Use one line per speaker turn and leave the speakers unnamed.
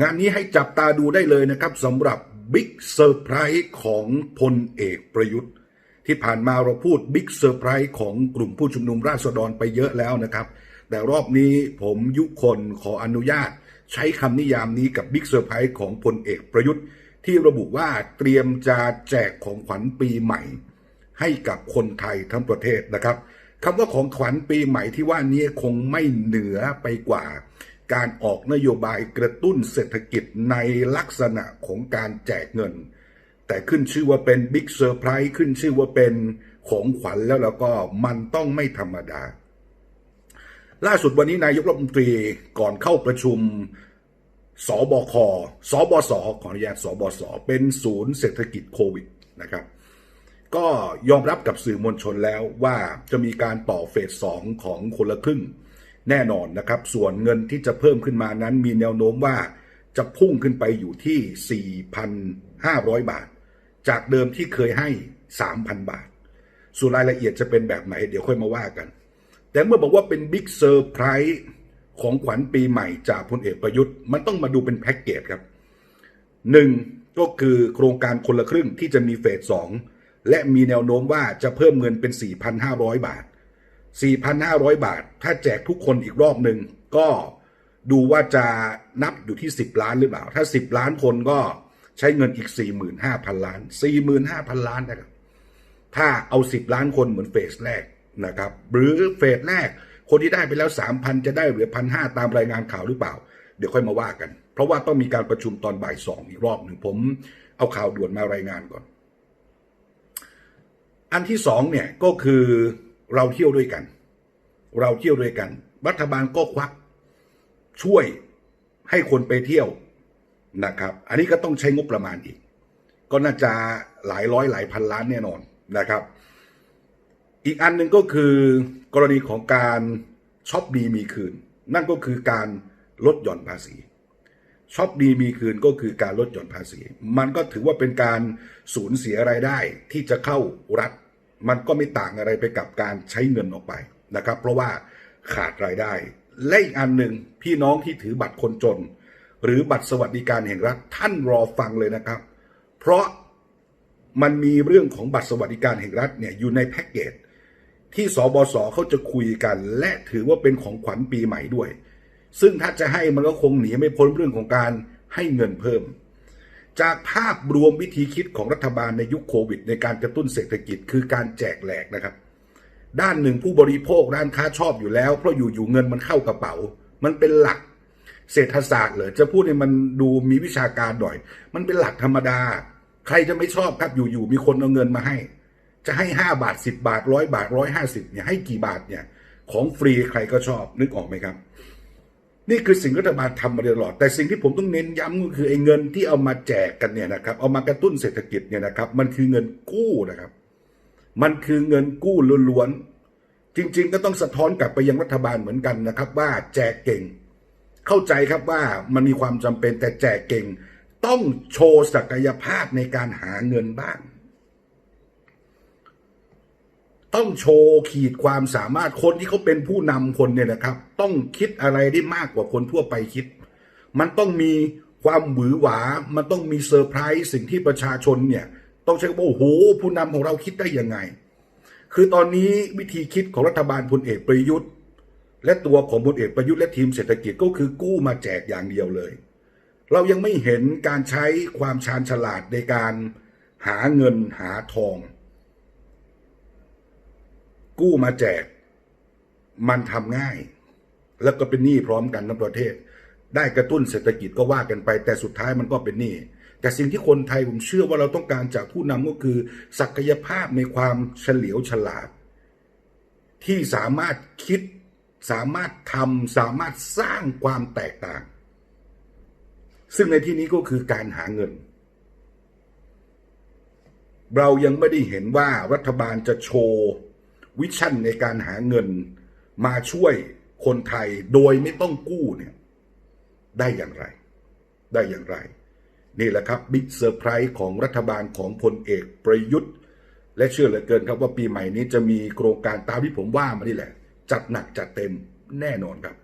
งานนี้ให้จับตาดูได้เลยนะครับสำหรับบิ๊กเซอร์ไพรส์ของพลเอกประยุทธ์ ที่ผ่านมาเราพูดบิ๊กเซอร์ไพรส์ของกลุ่มผู้ชุมนุมราษฎรไปเยอะแล้วนะครับ แต่รอบนี้ผมยุคนขออนุญาต ใช้คำนิยามนี้กับบิ๊กเซอร์ไพรส์ของพลเอกประยุทธ์ ที่ระบุว่าเตรียมจะแจกของขวัญปีใหม่ ให้กับคนไทยทั้งประเทศนะครับคำว่าของขวัญปีใหม่ที่ว่านี้คงไม่เหนือไปกว่า การออกนโยบายกระตุ้นเศรษฐกิจในลักษณะของการแจกเงิน แต่ขึ้นชื่อว่าเป็นบิ๊กเซอร์ไพรส์ขึ้นชื่อว่าเป็นของขวัญแล้วแล้วก็มันต้องไม่ธรรมดา ล่าสุดวันนี้นายกรัฐมนตรีก่อนเข้าประชุมสบค สบส ขออนุญาต สบส เป็นศูนย์เศรษฐกิจโควิดนะครับ ก็ยอมรับกับสื่อมวลชนแล้วว่าจะมีการต่อเฟสสองของคนละครึ่ง แน่นอนนะครับ ส่วนเงินที่จะเพิ่มขึ้นมานั้นมีแนวโน้มว่าจะพุ่งขึ้นไปอยู่ที่ 4,500 บาท จากเดิมที่เคยให้ 3,000 บาท ส่วนรายละเอียดจะเป็นแบบไหน เดี๋ยวค่อยมาว่ากัน แต่เมื่อบอกว่าเป็นบิ๊กเซอร์ไพรส์ของขวัญปีใหม่จากพลเอกประยุทธ์ มันต้องมาดูเป็นแพ็กเกจครับหนึ่งก็คือโครงการคนละครึ่งที่จะมีเฟสสองและมีแนวโน้มว่าจะเพิ่มเงินเป็น 4,500 บาท 4,500 บาท ถ้าแจกทุกคนอีกรอบหนึ่งก็ดูว่าจะนับอยู่ที่ 10 ล้านหรือเปล่า ถ้า 10 ล้านคนก็ใช้เงินอีก 45,000 ล้าน 45,000 ล้านนะครับ ถ้าเอา 10 ล้านคนเหมือนเฟสแรกนะครับ หรือเฟสแรก คนที่ได้ไปแล้ว 3,000 จะได้เหลือพันห้าตามรายงานข่าวหรือเปล่า เดี๋ยวค่อยมาว่ากัน เพราะว่าต้องมีการประชุมตอนบ่ายสองอีกรอบหนึ่งผม เอาข่าวด่วนมารายงานก่อน อันที่สองเนี่ยก็คือ เราเที่ยวด้วยกัน เราเที่ยวด้วยกัน รัฐบาลก็ควัก ช่วยให้คนไปเที่ยวนะครับ อันนี้ก็ต้องใช้งบประมาณอีก ก็น่าจะหลายร้อยหลายพันล้านแน่นอนนะครับ อีกอันหนึ่งก็คือกรณีของการช็อปดีมีคืน นั่นก็คือการลดหย่อนภาษีช็อปดีมีคืนก็คือการลดหย่อนภาษี มันก็ถือว่าเป็นการสูญเสียรายได้ที่จะเข้ารัฐ มันก็ไม่ต่างอะไรไปกับการใช้เงินออกไปนะครับ เพราะว่าขาดรายได้ และอีกอันหนึ่งพี่น้องที่ถือบัตรคนจน หรือบัตรสวัสดิการแห่งรัฐท่านรอฟังเลยนะครับ เพราะมันมีเรื่องของบัตรสวัสดิการแห่งรัฐเนี่ยอยู่ในแพ็กเกจที่สบศเขาจะคุยกัน และถือว่าเป็นของขวัญปีใหม่ด้วย ซึ่งถ้าจะให้มันก็คงหนีไม่พ้นเรื่องของการให้เงินเพิ่ม จากภาพรวมวิธีคิดของรัฐบาลในยุคโควิด ในการกระตุ้นเศรษฐกิจคือการแจกแหลกนะครับ ด้านหนึ่งผู้บริโภคร้านค้าชอบอยู่แล้ว เพราะอยู่ๆเงินมันเข้ากระเป๋า มันเป็นหลักเศรษฐศาสตร์เลยจะพูดให้มันดูมีวิชาการหน่อย มันเป็นหลักธรรมดา ใครจะไม่ชอบครับอยู่ๆมีคนเอาเงินมาให้ จะให้ห้าบาทสิบบาทร้อยบาทร้อยห้าสิบเนี่ยให้กี่บาทเนี่ยของฟรีใครก็ชอบนึกออกไหมครับ นี่คือสิ่งรัฐบาลทำมาตลอด แต่สิ่งที่ผมต้องเน้นย้ำก็คือไอ้เงินที่เอามาแจกกันเนี่ยนะครับ เอามากระตุ้นเศรษฐกิจเนี่ยนะครับ มันคือเงินกู้นะครับ มันคือเงินกู้ล้วนๆ จริง ๆ ก็ต้องสะท้อนกลับไปยังรัฐบาลเหมือนกันนะครับ ว่าแจกเก่ง เข้าใจครับว่ามันมีความจำเป็นแต่แจกเก่ง ต้องโชว์ศักยภาพในการหาเงินบ้าง ต้องโชว์ขีดความสามารถคนที่เขาเป็นผู้นำคนเนี่ยนะครับ ต้องคิดอะไรได้มากกว่าคนทั่วไปคิด มันต้องมีความหวือหวา มันต้องมีเซอร์ไพรส์สิ่งที่ประชาชนเนี่ย ต้องใช้คำว่าโอ้โหผู้นำของเราคิดได้ยังไง คือตอนนี้วิธีคิดของรัฐบาลพลเอกประยุทธ์ และตัวของพลเอกประยุทธ์และทีมเศรษฐกิจก็คือกู้มาแจกอย่างเดียวเลย เรายังไม่เห็นการใช้ความชาญฉลาดในการหาเงินหาทอง กู้มาแจก มันทำง่าย แล้วก็เป็นหนี้พร้อมกันทั้งประเทศ ได้กระตุ้นเศรษฐกิจก็ว่ากันไป แต่สุดท้ายมันก็เป็นหนี้แต่สิ่งที่คนไทยผมเชื่อว่าเราต้องการจากผู้นำก็คือ ศักยภาพในความเฉลียวฉลาด ที่สามารถคิด สามารถทำสามารถสร้างความแตกต่าง ซึ่งในที่นี้ก็คือการหาเงิน เรายังไม่ได้เห็นว่ารัฐบาลจะโชว์ วิชั่นในการหาเงินมาช่วยคนไทยโดยไม่ต้องกู้เนี่ย ได้อย่างไร ได้อย่างไร นี่แหละครับบิ๊กเซอร์ไพรส์ของรัฐบาลของพลเอกประยุทธ์ และเชื่อเหลือเกินครับว่าปีใหม่นี้จะมีโครงการตามที่ผมว่ามานี่แหละ จัดหนักจัดเต็มแน่นอนครับ